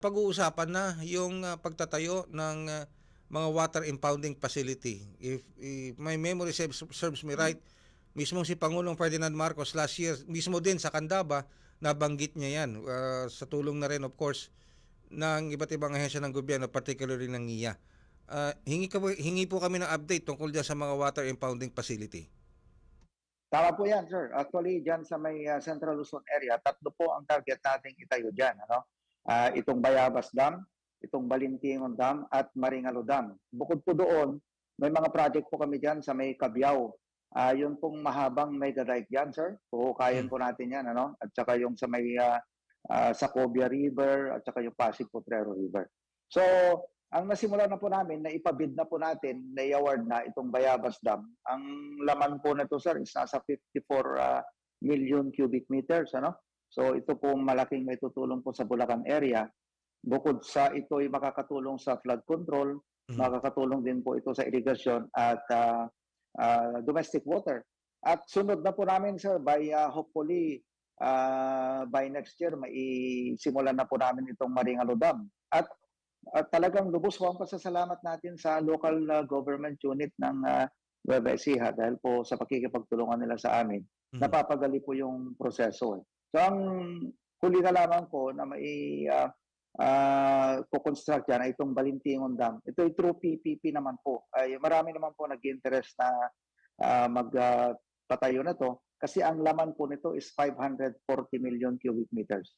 pag-uusapan na yung ah, pagtatayo ng ah, mga water impounding facility. If, if my memory serves, serves me right, mismo si Pangulong Ferdinand Marcos last year, mismo din sa Candaba, nabanggit niya yan. ah, sa tulong na rin, of course, ng iba't ibang ahensya ng gobyerno, particularly ng NIA. Ah, hingi, ka, hingi po kami ng update tungkol dyan sa mga water impounding facility. Tama po yan, sir. Actually, dyan sa may uh, Central Luzon area, tatlo po ang target nating itayo dyan. Ano? Ah, itong Bayabas Dam, itong Balintingon Dam, at Maringalo Dam. Bukod po doon, may mga project po kami dyan sa may Cabiao. Ah, yun pong mahabang mega dike yan, sir. Puhukayan po natin yan. Ano? At saka yung sa may uh, Sacobia River, at saka yung Pasig Potrero River. So, ang nasimula na po namin, na ipabid na po natin, na i-award na itong Bayabas Dam. Ang laman po nito, sir, is nasa 54 ah, million cubic meters. Ano? So ito po malaking may tutulong po sa Bulacan area. Bukod sa ito ay makakatulong sa flood control, Mhm. makakatulong din po ito sa irrigation at ah, ah, domestic water. At sunod na po namin, sir, by ah, hopefully ah, by next year, maisimulan na po namin itong Maringalo Dam. At at talagang lubos po ang pasasalamat natin sa local uh, government unit ng uh, Nueva Ecija dahil po sa pakikipagtulungan nila sa amin, Mhm. napapagali po yung proseso. Eh. So ang huli na lamang po na mai uh, uh, construct yan ay itong Balintingon Dam. Ito ay true PPP naman po. Ay marami naman po nag-interest na uh, magpatayo na to kasi ang laman po nito is 540 million cubic meters.